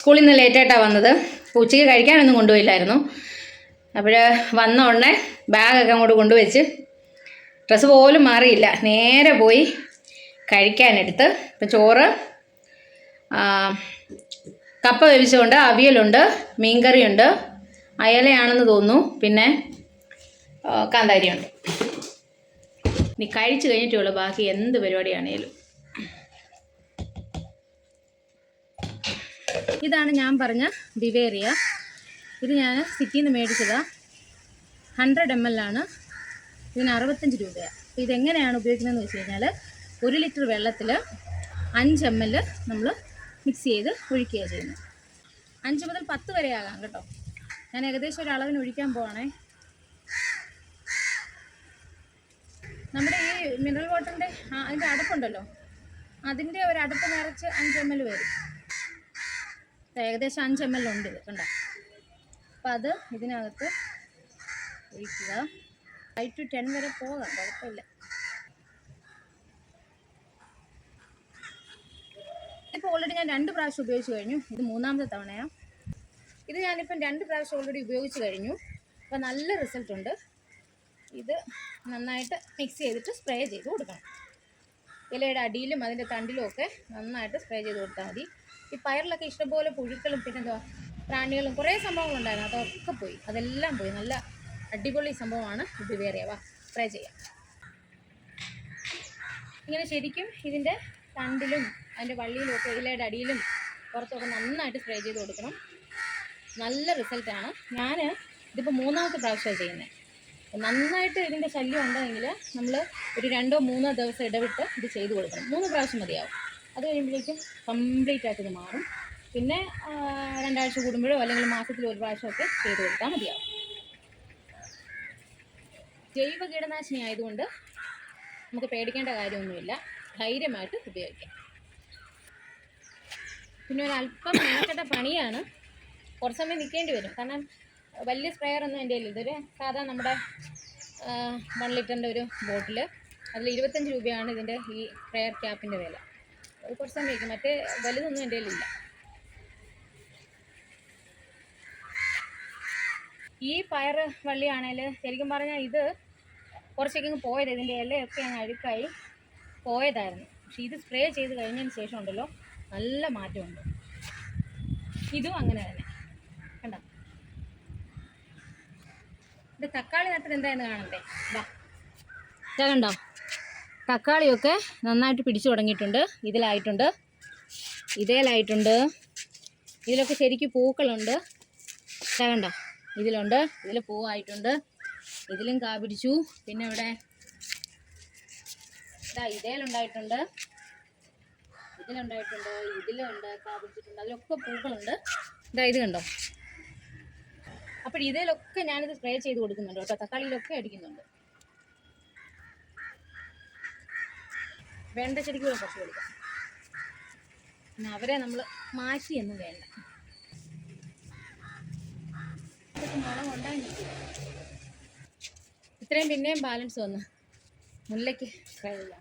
സ്കൂളിൽ നിന്ന് ലേറ്റായിട്ടാണ് വന്നത്. അപ്പോൾ ഉച്ചയ്ക്ക് കഴിക്കാനൊന്നും കൊണ്ടുപോയില്ലായിരുന്നു. അപ്പോൾ വന്ന ഉടനെ ബാഗൊക്കെ അങ്ങോട്ട് കൊണ്ടുവച്ച് ഡ്രസ്സ് പോലും മാറിയില്ല. നേരെ പോയി കഴിക്കാനെടുത്ത്. ഇപ്പം ചോറ് കപ്പ വേവിച്ചുകൊണ്ട് അവിയലുണ്ട് മീൻകറിയുണ്ട് അയലയാണെന്ന് തോന്നുന്നു. പിന്നെ കാന്താരിയുണ്ട്. ഇനി കഴിച്ചു കഴിഞ്ഞിട്ടേ ഉള്ളൂ. ബാക്കി എന്ത് പരിപാടിയാണേലും. ഇതാണ് ഞാൻ പറഞ്ഞ ബിവേറിയ. ഇത് ഞാൻ സിറ്റിയിൽ നിന്ന് മേടിച്ചതാണ് ഹൺഡ്രഡ് എം എൽ ആണ്. ഇതിന് അറുപത്തഞ്ച് രൂപയാണ് അപ്പോൾ ഇതെങ്ങനെയാണ് ഉപയോഗിക്കുന്നതെന്ന് വെച്ച് കഴിഞ്ഞാൽ ഒരു ലിറ്റർ വെള്ളത്തിൽ അഞ്ച് എം എൽ നമ്മൾ മിക്സ് ചെയ്ത് ഒഴിക്കുക ചെയ്യുന്നത്. അഞ്ച് മുതൽ പത്ത് വരെ ആകാം കേട്ടോ. ഞാൻ ഏകദേശം ഒരു അളവിന് ഒഴിക്കാൻ പോവാണേ. നമ്മുടെ ഈ മിനറൽ വാട്ടറിന്റെ അതിന്റെ അടപ്പുണ്ടല്ലോ. അതിന്റെ ഒരു അടപ്പ് നിറച്ച് അഞ്ച് എം എൽ വരും. ഏകദേശം അഞ്ച് എം എൽ ഉണ്ട് കണ്ട? അപ്പോൾ അത് ഇതിനകത്ത് ഒഴിക്കുക. ഫൈവ് ടു ടെൻ വരെ പോകാം കുഴപ്പമില്ല. ഇപ്പോൾ ഓൾറെഡി ഞാൻ രണ്ട് പ്രാവശ്യം ഉപയോഗിച്ച് കഴിഞ്ഞു. ഇത് മൂന്നാമത്തെ തവണയാണ് ഇത് ഞാനിപ്പം രണ്ട് പ്രാവശ്യം ഓൾറെഡി ഉപയോഗിച്ച് കഴിഞ്ഞു. അപ്പോൾ നല്ല റിസൾട്ട് ഉണ്ട്. ഇത് നന്നായിട്ട് മിക്സ് ചെയ്തിട്ട് സ്പ്രേ ചെയ്ത് കൊടുക്കണം. ഇലയുടെ അടിയിലും അതിന്റെ തണ്ടിലും ഒക്കെ നന്നായിട്ട് സ്പ്രേ ചെയ്ത് കൊടുത്താൽ മതി. ഈ പയറിലൊക്കെ ഇഷ്ടംപോലെ പുഴുക്കളും പിന്നെ എന്തോ പ്രാണികളും കുറേ സംഭവങ്ങളുണ്ടായിരുന്നു. അതൊക്കെ പോയി. അതെല്ലാം പോയി. നല്ല അടിപൊളി സംഭവമാണ്. വേറെ വാ സ്പ്രേ ചെയ്യാം. ഇങ്ങനെ ശരിക്കും ഇതിന്റെ തണ്ടിലും അതിന്റെ വള്ളിയിലും ഒക്കെ ഇലയുടെ അടിയിലും പുറത്തൊക്കെ നന്നായിട്ട് സ്പ്രേ ചെയ്ത് കൊടുക്കണം. നല്ല റിസൾട്ടാണ് ഞാൻ ഇതിപ്പോൾ മൂന്നാമത്തെ പ്രാവശ്യമാണ് ചെയ്യുന്നത് നന്നായിട്ട് ഇതിന്റെ ശല്യം ഉണ്ടെങ്കിൽ നമ്മൾ ഒരു രണ്ടോ മൂന്നോ ദിവസം ഇടവിട്ട് ഇത് ചെയ്ത് കൊടുക്കണം. മൂന്ന് പ്രാവശ്യം മതിയാവും. അത് കഴിയുമ്പോഴേക്കും കംപ്ലീറ്റ് ആയിട്ട് ഇത് മാറും. പിന്നെ രണ്ടാഴ്ച കൂടുമ്പോഴോ അല്ലെങ്കിൽ മാസത്തിൽ ഒരു പ്രാവശ്യമൊക്കെ ചെയ്ത് കൊടുത്താൽ മതിയാവും. ജൈവ കീടനാശിനി ആയതുകൊണ്ട് നമുക്ക് പേടിക്കേണ്ട കാര്യമൊന്നുമില്ല. ധൈര്യമായിട്ട് ഉപയോഗിക്കാം. പിന്നെ ഒരു അല്പം മെനക്കെട്ട പണിയാണ് കുറച്ച് സമയം നിൽക്കേണ്ടി വരും. കാരണം വലിയ സ്പ്രെയർ ഒന്നും എന്റെ കയ്യിൽ ഇതൊരു സാധാ നമ്മുടെ വൺ ലിറ്ററിന്റെ ഒരു ബോട്ടിൽ അതിൽ ഇരുപത്തഞ്ച് രൂപയാണ് ഇതിന്റെ ഈ സ്പ്രെയർ ക്യാപ്പിന്റെ വില. കുറച്ച് സമയം മറ്റേ വലുതൊന്നും എന്റെ കയ്യിലില്ല. ഈ പയർ വള്ളിയാണേൽ ശരിക്കും പറഞ്ഞാൽ ഇത് കുറച്ചൊക്കെ ഇങ്ങ് പോയത്. ഇതിന്റെ ഇലയൊക്കെ അങ്ങ് അഴുക്കായി പോയതായിരുന്നു. പക്ഷേ ഇത് സ്പ്രേ ചെയ്ത് കഴിഞ്ഞതിന് ശേഷം ഉണ്ടല്ലോ നല്ല മാറ്റമുണ്ട്. ഇതും അങ്ങനെ തന്നെ. കണ്ട? ഇത് തക്കാളി നട്ടത് എന്തായെന്ന് കാണണ്ടേ? വാ കണ്ടോ? തക്കാളിയൊക്കെ നന്നായിട്ട് പിടിച്ചു തുടങ്ങിയിട്ടുണ്ട്. ഇതിലായിട്ടുണ്ട്. ഇതേലായിട്ടുണ്ട്. ഇതിലൊക്കെ ശരിക്കും പൂക്കളുണ്ട്. കണ്ടോ? ഇതിലുണ്ട്. ഇതിൽ പൂവായിട്ടുണ്ട്. ഇതിലും കാ പിടിച്ചു. പിന്നെ ഇവിടെ ഇതാ ഇതേലുണ്ടായിട്ടുണ്ട്. ഇതിലുണ്ടായിട്ടുണ്ട്. ഇതിലുണ്ട് കാ പിടിച്ചിട്ടുണ്ട്. അതിലൊക്കെ പൂക്കളുണ്ട്. ഇതാ ഇത് കണ്ടോ? അപ്പോൾ ഇതിലൊക്കെ ഞാനിത് സ്പ്രേ ചെയ്ത് കൊടുക്കുന്നുണ്ട് കേട്ടോ. തക്കാളിയിലൊക്കെ അടിക്കുന്നുണ്ട്. വേണ്ട ശരിക്കും കുറച്ച് കൊടുക്കാം. പിന്നെ അവരെ നമ്മൾ മാറ്റിയൊന്നും വേണ്ട. മുളക് ഉണ്ടായി ഇത്രയും പിന്നെയും ബാലൻസ് വന്നു മുല്ലയ്ക്ക് കഴിയില്ല